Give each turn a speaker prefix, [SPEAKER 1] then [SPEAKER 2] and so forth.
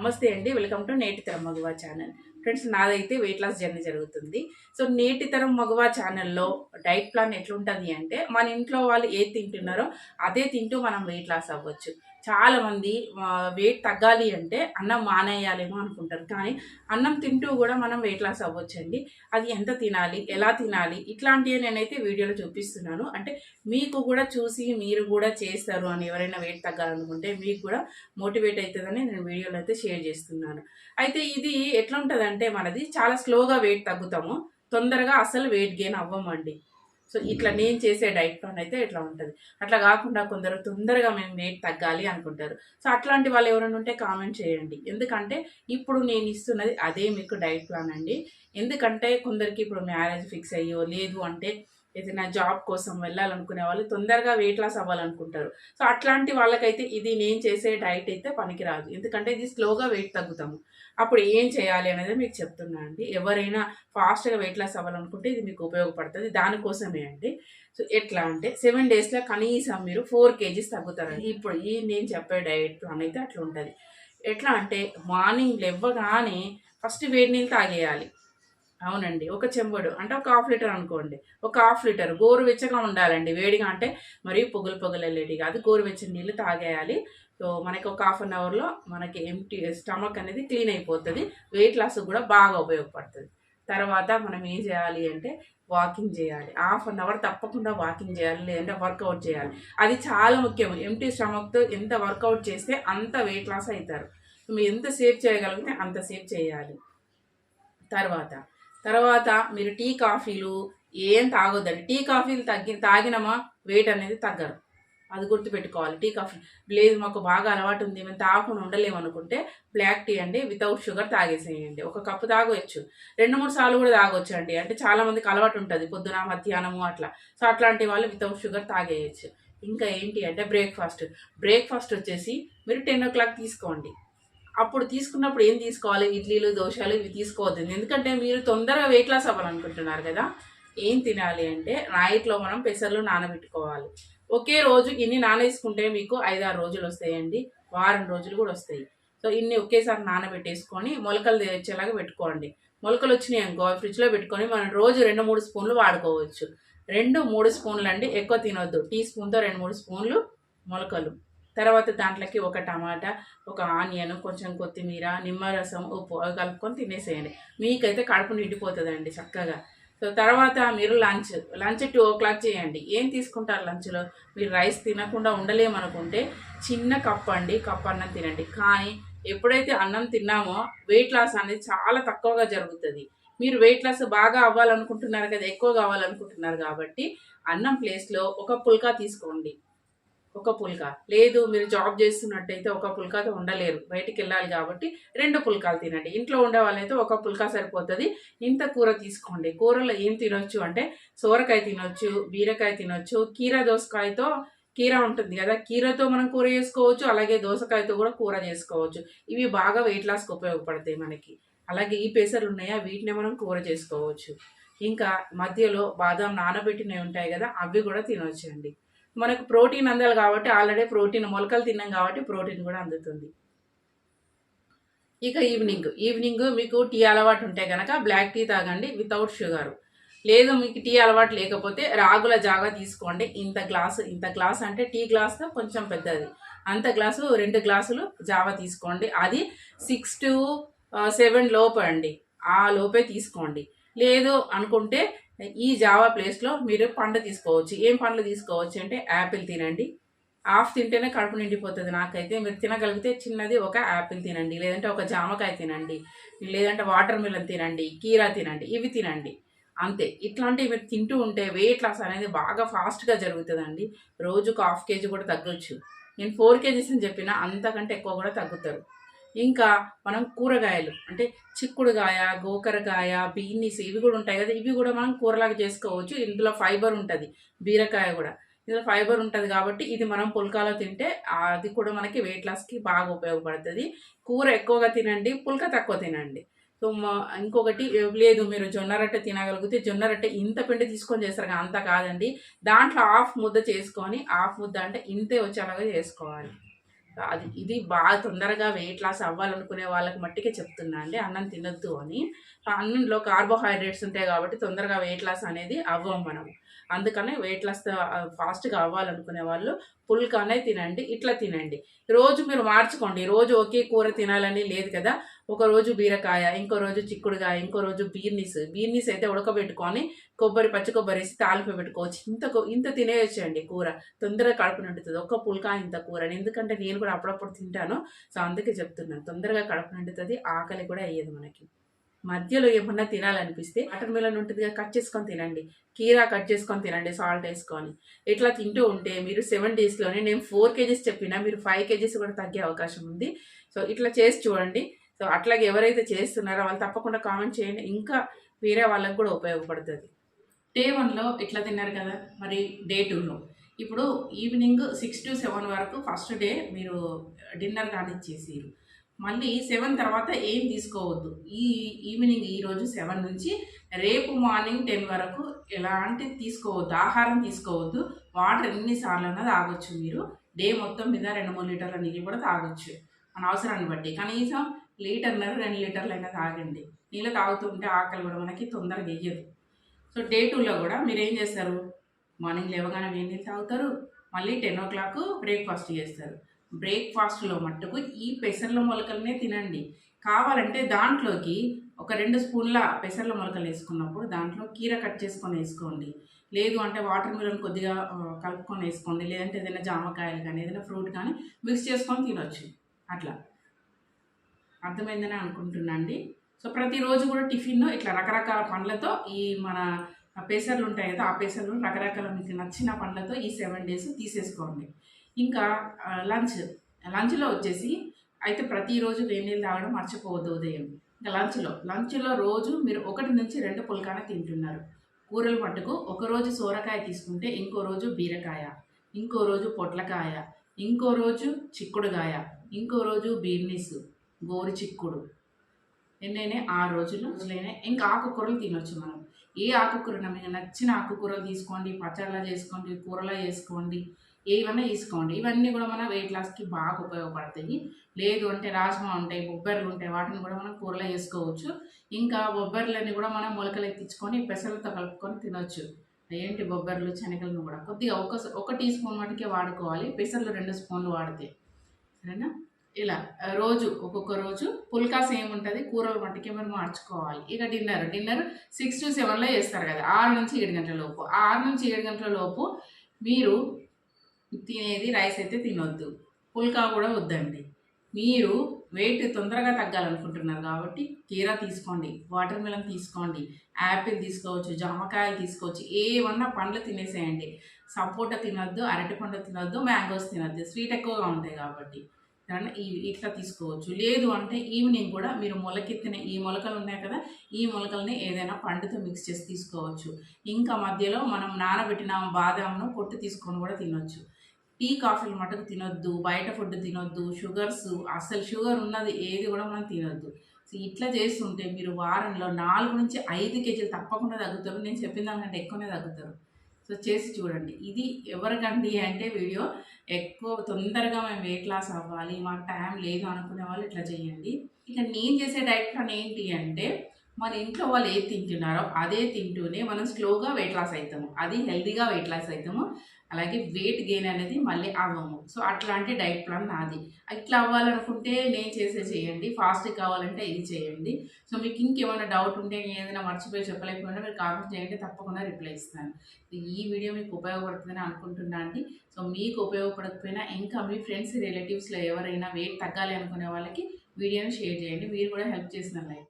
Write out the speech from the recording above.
[SPEAKER 1] నమస్తే అండి. Welcome to నేటి తరం మగువా ఛానల్. ఫ్రెండ్స్ నాదైతే వెయిట్ లాస్ జర్నీ జరుగుతుంది. సో నేటి తరం మగువా ఛానల్లో డైట్ ప్లాన్ ఎట్లుంటుంది అంటే మన ఇంట్లో వాళ్ళు ఏది తింటున్నారో అదే తింటూ మనం వెయిట్ లాస్ అవ్వచ్చు. చాలా మంది వెయిట్ తగ్గాలి అంటే అన్నం మానేయాలేమో అనుకుంటారు. కానీ అన్నం తింటూ కూడా మనం వెయిట్ లాస్ అవ్వచ్చండి. అది ఎంత తినాలి ఎలా తినాలి ఇట్లాంటివి నేనైతే వీడియోలో చూపిస్తున్నాను. అంటే మీకు కూడా చూసి మీరు కూడా చేస్తారు అని ఎవరైనా వెయిట్ తగ్గాలనుకుంటే మీకు కూడా మోటివేట్ అవుతుందని నేను వీడియోలో అయితే షేర్ చేస్తున్నాను. అయితే ఇది ఎట్లా ఉంటుందంటే మనది చాలా స్లోగా వెయిట్ తగ్గుతాము. తొందరగా అసలు వెయిట్ గెయిన్ అవ్వమండి. సో ఇట్లా నేను చేసే డైట్ ప్లాన్ అయితే ఇట్లా ఉంటుంది? అట్లా కాకుండా కొందరు తొందరగా మేము వెయిట్ తగ్గాలి అనుకుంటారు. సో అట్లాంటి వాళ్ళు ఎవరైనా ఉంటే కామెంట్ చేయండి. ఎందుకంటే ఇప్పుడు నేను ఇస్తున్నది అదే మీకు డైట్ ప్లాన్ అండి. ఎందుకంటే కొందరికి ఇప్పుడు మ్యారేజ్ ఫిక్స్ అయ్యో లేదు అంటే ఏదైనా జాబ్ కోసం వెళ్ళాలనుకునే వాళ్ళు తొందరగా వెయిట్ లాస్ అవ్వాలనుకుంటారు. సో అట్లాంటి వాళ్ళకైతే ఇది నేను చేసే డైట్ అయితే పనికిరాదు. ఎందుకంటే ఇది స్లోగా వెయిట్ తగ్గుతాము. అప్పుడు ఏం చేయాలి అనేది మీకు చెప్తున్నా అండి. ఎవరైనా ఫాస్ట్గా వెయిట్ లాస్ అవ్వాలనుకుంటే ఇది మీకు ఉపయోగపడుతుంది. దానికోసమే అండి. సో ఎట్లా అంటే సెవెన్ డేస్లో కనీసం మీరు ఫోర్ కేజీస్ తగ్గుతారండి ఇప్పుడు ఈ నేను చెప్పే డైట్ ప్లాన్ అయితే అట్లా ఉంటుంది ఎట్లా అంటే మార్నింగ్ లెవ్వగానే ఫస్ట్ వేడి నీళ్ళు తాగేయాలి. అవునండి. ఒక చెంబడు. అంటే ఒక హాఫ్ లీటర్ అనుకోండి. ఒక హాఫ్ లీటర్. గోరువెచ్చగా ఉండాలండి. వేడిగా అంటే మరి పొగులు పొగులు వెళ్ళేటి కాదు. గోరువెచ్చని నీళ్ళు తాగేయాలి. సో మనకి ఒక హాఫ్ అన్ అవర్లో మనకి ఎంటీ స్టమక్ అనేది క్లీన్ అయిపోతుంది. వెయిట్ లాస్ కూడా బాగా ఉపయోగపడుతుంది. తర్వాత మనం ఏం చేయాలి అంటే వాకింగ్ చేయాలి. హాఫ్ అన్ అవర్ తప్పకుండా వాకింగ్ చేయాలి. లేదంటే వర్కౌట్ చేయాలి. అది చాలా ముఖ్యం. ఎంటీ స్టమక్తో ఎంత వర్కౌట్ చేస్తే అంత వెయిట్ లాస్ అవుతారు. మీరు ఎంత సేవ్ చేయగలిగితే అంత సేవ్ చేయాలి. తర్వాత తర్వాత మీరు టీ కాఫీలు ఏం తాగొద్దండి. టీ కాఫీలు తగ్గి తాగినమా? వెయిట్ అనేది తగ్గరు అది గుర్తుపెట్టుకోవాలి. టీ కాఫీ లేదు మాకు బాగా అలవాటు ఉంది మేము తాగకుండా ఉండలేము అనుకుంటే బ్లాక్ టీ అండి వితౌట్ షుగర్ తాగేసేయండి. ఒక కప్పు తాగొచ్చు. రెండు మూడు సార్లు కూడా తాగొచ్చు అండి అంటే చాలామందికి అలవాటు ఉంటుంది పొద్దున మధ్యాహ్నము అట్లా. సో అట్లాంటి వాళ్ళు వితౌట్ షుగర్ తాగేయచ్చు. ఇంకా ఏంటి అంటే బ్రేక్ఫాస్ట్. బ్రేక్ఫాస్ట్ వచ్చేసి మీరు టెన్ ఓ క్లాక్ తీసుకోండి. అప్పుడు తీసుకున్నప్పుడు ఏం తీసుకోవాలి? ఇడ్లీలు దోశలు ఇవి తీసుకోవద్దు. ఎందుకంటే మీరు తొందరగా వెయిట్ లాస్ అవ్వాలనుకుంటున్నారు కదా? ఏం తినాలి అంటే నైట్లో మనం పెసర్లు నానబెట్టుకోవాలి. ఒకే రోజు ఇన్ని నానేసుకుంటే మీకు ఐదారు రోజులు వస్తాయండి. వారం రోజులు కూడా వస్తాయి. సో ఇన్ని ఒకేసారి నానబెట్టేసుకొని మొలకలు తెచ్చేలాగా పెట్టుకోండి. మొలకలు వచ్చినాయి అనుకో ఫ్రిడ్జ్లో పెట్టుకొని మనం రోజు రెండు మూడు స్పూన్లు వాడుకోవచ్చు. రెండు మూడు స్పూన్లు అండి ఎక్కువ తినొద్దు. టీ స్పూన్తో రెండు మూడు స్పూన్లు మొలకలు. తర్వాత దాంట్లోకి ఒక టమాటా ఒక ఆనియన్ కొంచెం కొత్తిమీర నిమ్మరసం ఉప్పు అవి కలుపుకొని తినేసేయండి. మీకైతే కడుపు నిండిపోతుందండి చక్కగా. సో తర్వాత మీరు lunch lunch two o'clock చేయండి. ఏం తీసుకుంటారు లంచ్లో? మీరు రైస్ తినకుండా ఉండలేమనుకుంటే చిన్న కప్ అండి కప్ అన్నం తినండి. కానీ ఎప్పుడైతే అన్నం తిన్నామో వెయిట్ లాస్ అనేది చాలా తక్కువగా జరుగుతుంది. మీరు వెయిట్ లాస్ బాగా అవ్వాలనుకుంటున్నారు కదా ఎక్కువ కావాలనుకుంటున్నారు కాబట్టి అన్నం ప్లేస్లో ఒక పుల్కా తీసుకోండి. ఒక పుల్కా. లేదు మీరు జాబ్ చేస్తున్నట్టయితే ఒక పుల్కాతో ఉండలేరు. బయటికి వెళ్ళాలి కాబట్టి రెండు పుల్కాలు తినండి. ఇంట్లో ఉండే వాళ్ళైతే ఒక పుల్కా సరిపోతుంది. ఇంత కూర తీసుకోండి. కూరలో ఏం తినొచ్చు అంటే సోరకాయ తినొచ్చు బీరకాయ తినొచ్చు కీర దోసకాయతో కీర ఉంటుంది కదా కీరతో మనం కూర చేసుకోవచ్చు అలాగే దోసకాయతో కూడా కూర చేసుకోవచ్చు. ఇవి బాగా వెయిట్ లాస్కి ఉపయోగపడతాయి మనకి. అలాగే ఈ పెసర్లు ఉన్నాయా? వీటిని మనం కూర చేసుకోవచ్చు. ఇంకా మధ్యలో బాదం నానబెట్టినవి ఉంటాయి కదా అవి కూడా తినొచ్చండి. మనకు ప్రోటీన్ అందాలి కాబట్టి ఆల్రెడీ ప్రోటీన్ మొలకలు తిన్నాం కాబట్టి ప్రోటీన్ కూడా అందుతుంది. ఇక ఈవినింగ్. ఈవినింగ్ మీకు టీ అలవాటు ఉంటే కనుక బ్లాక్ టీ తాగండి వితౌట్ షుగర్. లేదు మీకు టీ అలవాటు లేకపోతే రాగుల జాగా తీసుకోండి. ఇంత గ్లాసు ఇంత గ్లాస్ అంటే టీ గ్లాస్తో కొంచెం పెద్దది. అంత గ్లాసు రెండు గ్లాసులు జావా తీసుకోండి. అది సిక్స్ టు సెవెన్ లోపు అండి ఆ లోపే తీసుకోండి. లేదు అనుకుంటే ఈ జావా ప్లేస్లో మీరు పండు తీసుకోవచ్చు. ఏం పండ్లు తీసుకోవచ్చు అంటే యాపిల్ తినండి. హాఫ్ తింటేనే కడుపు నిండిపోతుంది నాకైతే. మీరు తినగలిగితే చిన్నది ఒక యాపిల్ తినండి. లేదంటే ఒక జామకాయ తినండి. లేదంటే వాటర్ మిలన్ తినండి. కీరా తినండి. ఇవి తినండి. అంతే. ఇట్లాంటివి మీరు తింటూ ఉంటే వెయిట్ లాస్ అనేది బాగా ఫాస్ట్గా జరుగుతుందండి. రోజుకు హాఫ్ కేజీ కూడా తగ్గొచ్చు. నేను ఫోర్ కేజీస్ అని చెప్పిన అంతకంటే ఎక్కువ కూడా తగ్గుతారు. ఇంకా మనం కూరగాయలు అంటే చిక్కుడుగాయ గోకరకాయ బీనీస్ ఇవి కూడా ఉంటాయి కదా ఇవి కూడా మనం కూరలాగా చేసుకోవచ్చు. ఇందులో ఫైబర్ ఉంటుంది బీరకాయ కూడా. ఇందులో ఫైబర్ ఉంటుంది కాబట్టి ఇది మనం పుల్కాలో తింటే అది కూడా మనకి వెయిట్ లాస్కి బాగా ఉపయోగపడుతుంది. కూర ఎక్కువగా తినండి పుల్క తక్కువ తినండి. సో ఇంకొకటి లేదు మీరు జొన్న రొట్టె తినగలిగితే జొన్న రొట్టె ఇంత పిండి తీసుకొని చేస్తారు అంత కాదండి. దాంట్లో హాఫ్ ముద్ద చేసుకొని హాఫ్ ముద్ద అంటే ఇంతే వచ్చేలాగా చేసుకోవాలి. అది ఇది బాగా తొందరగా వెయిట్ లాస్ అవ్వాలనుకునే వాళ్ళకి మట్టికే చెప్తున్నా అండి. అన్నం తినొద్దు అని. అన్నంలో కార్బోహైడ్రేట్స్ ఉంటాయి కాబట్టి తొందరగా వెయిట్ లాస్ అనేది అవ్వం మనం. అందుకనే వెయిట్ లాస్ ఫాస్ట్గా అవ్వాలనుకునే వాళ్ళు పుల్కానే తినండి ఇట్లా తినండి. రోజు మీరు మార్చుకోండి. రోజు ఒకే కూర తినాలని లేదు కదా. ఒక రోజు బీరకాయ ఇంకో రోజు చిక్కుడుకాయ ఇంకో రోజు బీర్నీస్. బీర్నీస్ అయితే ఉడకబెట్టుకొని కొబ్బరి పచ్చి కొబ్బరి వేసి తాలింపు పెట్టుకోవచ్చు. ఇంత ఇంత తినేయచ్చు అండి కూర. తొందరగా కడుపు నిండుతుంది. ఒక్క పుల్కా ఇంత కూర. ఎందుకంటే నేను కూడా అప్పుడప్పుడు తింటాను. సో అందుకే చెప్తున్నాను. తొందరగా కడుపు నిండుతుంది. ఆకలి కూడా అయ్యేది మనకి. మధ్యలో ఏమన్నా తినాలనిపిస్తే వాటర్ మిలన్ ఉంటుందిగా కట్ చేసుకొని తినండి. కీరా కట్ చేసుకొని తినండి సాల్ట్ వేసుకొని. ఇట్లా తింటూ ఉంటే మీరు సెవెన్ డేస్లోనే నేను ఫోర్ కేజీస్ చెప్పినా మీరు ఫైవ్ కేజీస్ కూడా తగ్గే అవకాశం ఉంది. సో ఇట్లా చేసి చూడండి. సో అట్లాగే ఎవరైతే చేస్తున్నారో వాళ్ళు తప్పకుండా కామెంట్ చేయండి. ఇంకా వేరే వాళ్ళకు కూడా ఉపయోగపడుతుంది. డే వన్లో ఇట్లా తిన్నారు కదా? మరి డే టూలో. ఇప్పుడు ఈవినింగ్ సిక్స్ టు సెవెన్ వరకు ఫస్ట్ డే మీరు డిన్నర్ కానిచ్చేసారు. మళ్ళీ సెవెన్ తర్వాత ఏం తీసుకోవద్దు. ఈ ఈవినింగ్ ఈరోజు సెవెన్ నుంచి రేపు మార్నింగ్ టెన్ వరకు ఎలాంటి తీసుకోవద్దు ఆహారం తీసుకోవద్దు. వాటర్ ఎన్నిసార్లు అన్నది తాగొచ్చు మీరు. డే మొత్తం మీద రెండు మూడు లీటర్ల నీళ్ళు కూడా తాగొచ్చు. మన అవసరాన్ని బట్టి. కనీసం లీటర్న్నర రెండు లీటర్లు అయినా తాగండి. నీళ్ళు తాగుతుంటే ఆకలి కూడా మనకి తొందరగా వేయదు. సో డే టూలో కూడా మీరు ఏం చేస్తారు? మార్నింగ్ లేవగానే వేడి నీళ్ళు తాగుతారు మళ్ళీ టెన్ ఓ క్లాక్ బ్రేక్ఫాస్ట్ చేస్తారు. బ్రేక్ఫాస్ట్లో మట్టుకు ఈ పెసర్ల మొలకలనే తినండి. కావాలంటే దాంట్లోకి ఒక రెండు స్పూన్ల పెసర్ల మొలకలు వేసుకున్నప్పుడు దాంట్లో కీర కట్ చేసుకొని వేసుకోండి. లేదు అంటే వాటర్ మిలన్ కొద్దిగా కలుపుకొని వేసుకోండి. లేదంటే ఏదైనా జామకాయలు కానీ ఏదైనా ఫ్రూట్ కానీ మిక్స్ చేసుకొని తినొచ్చు. అట్లా. అర్థమైందని అనుకుంటున్నా అండి సో ప్రతిరోజు కూడా టిఫిన్ ఇట్లా రకరకాల పండ్లతో ఈ మన పేసర్లు ఉంటాయి కదా ఆ పేసర్లు రకరకాల మీకు నచ్చిన పండ్లతో ఈ సెవెన్ డేస్ తీసేసుకోండి. ఇంకా లంచ్. లంచ్లో వచ్చేసి అయితే ప్రతిరోజు వేడి నీళ్ళు తాగడం మర్చిపోవద్దు ఉదయం. ఇంకా లంచ్లో. లంచ్లో రోజు మీరు ఒకటి నుంచి రెండు పుల్కాన తింటున్నారు. కూరలు మట్టుకు ఒకరోజు సోరకాయ తీసుకుంటే ఇంకో రోజు బీరకాయ ఇంకో రోజు పొట్లకాయ ఇంకో రోజు చిక్కుడుకాయ ఇంకో రోజు బీర్నీస్ గోరు చిక్కుడు. ఎన్నైనా ఆ రోజులు రోజులైనా ఇంకా ఆకుకూరలు తినొచ్చు మనం. ఏ ఆకుకూర మీకు నచ్చిన ఆకుకూరలు తీసుకోండి పచ్చళ్ళ చేసుకోండి కూరలా చేసుకోండి ఏవన్నా తీసుకోండి. ఇవన్నీ కూడా మన వెయిట్ లాస్కి బాగా ఉపయోగపడతాయి. లేదు అంటే రాజ్మా ఉంటాయి బొబ్బర్లు ఉంటాయి వాటిని కూడా మనం కూరలో వేసుకోవచ్చు. ఇంకా బొబ్బర్లని కూడా మనం మొలకలు ఎక్కించుకొని పెసలతో కలుపుకొని తినొచ్చు. ఏంటి బొబ్బర్లు శనగలను కూడా కొద్దిగా ఒక ఒక టీ స్పూన్ మటుకే వాడుకోవాలి. పెసర్లు రెండు స్పూన్లు వాడితే. సరేనా? ఇలా రోజు ఒక్కొక్క రోజు పుల్కాస్ ఏముంటుంది కూరలు వంటకి మనం మార్చుకోవాలి. ఇక డిన్నర్ డిన్నర్ సిక్స్ టు సెవెన్లో చేస్తారు కదా ఆరు నుంచి ఏడు గంటల లోపు. ఆరు నుంచి ఏడు గంటల లోపు మీరు తినేది రైస్ అయితే తినొద్దు. పుల్కా కూడా వద్దండి. మీరు వెయిట్ తొందరగా తగ్గాలనుకుంటున్నారు కాబట్టి కీరా తీసుకోండి వాటర్ మిలన్ తీసుకోండి యాపిల్ తీసుకోవచ్చు జామకాయలు తీసుకోవచ్చు ఏమన్నా పండ్లు తినేసేయండి. సపోటా తినొద్దు అరటి పండు తినొద్దు మ్యాంగోస్ తినొద్దు. స్వీట్ ఎక్కువగా ఉంటాయి కాబట్టి. దాన్ని ఇట్లా తీసుకోవచ్చు. లేదు అంటే ఈవినింగ్ కూడా మీరు మొలకెత్తిన ఈ మొలకలు ఉన్నాయి కదా ఈ మొలకల్ని ఏదైనా పండుతో మిక్స్ చేసి తీసుకోవచ్చు. ఇంకా మధ్యలో మనం నానబెట్టిన బాదాంను పొట్టు తీసుకొని కూడా తినొచ్చు. టీ కాఫీలు మటుకు తినొద్దు బయట ఫుడ్ తినొద్దు షుగర్స్ అసలు షుగర్ ఉన్నది ఏది కూడా మనం తినొద్దు. సో ఇట్లా చేస్తుంటే మీరు వారంలో నాలుగు నుంచి ఐదు కేజీలు తప్పకుండా తగ్గుతారు. నేను చెప్పిన దానికంటే ఎక్కువనే తగ్గుతారు. సో చేసి చూడండి. ఇది ఎవరికండి అంటే వీడియో ఎక్కువ తొందరగా మేము వెయిట్ లాస్ అవ్వాలి మాకు టైం లేదు అనుకునే వాళ్ళు ఇట్లా చేయండి. ఇక నేను చేసే డైట్ ప్లాన్ ఏంటి అంటే మన ఇంట్లో వాళ్ళు ఏది తింటున్నారో అదే తింటూనే మనం స్లోగా వెయిట్ లాస్ అవుతాము. అది హెల్తీగా వెయిట్ లాస్ అవుతాము. అలాగే వెయిట్ గెయిన్ అనేది మళ్ళీ అవ్వము. సో అట్లాంటి డైట్ ప్లాన్ నాది. ఇట్లా అవ్వాలనుకుంటే నేను చేసే చేయండి. ఫాస్ట్ కావాలంటే ఇది చేయండి. సో మీకు ఇంకేమైనా డౌట్ ఉంటే నేను ఏదైనా మర్చిపోయి చెప్పలేకపోయినా మీరు కామెంట్ చేయండి. తప్పకుండా రిప్లై ఇస్తాను. ఈ వీడియో మీకు ఉపయోగపడుతుందని అనుకుంటున్నా అండి. సో మీకు ఉపయోగపడకపోయినా ఇంకా మీ ఫ్రెండ్స్ రిలేటివ్స్లో ఎవరైనా వెయిట్ తగ్గాలి అనుకునే వాళ్ళకి వీడియోని షేర్ చేయండి. మీరు కూడా హెల్ప్ చేసిన లైక్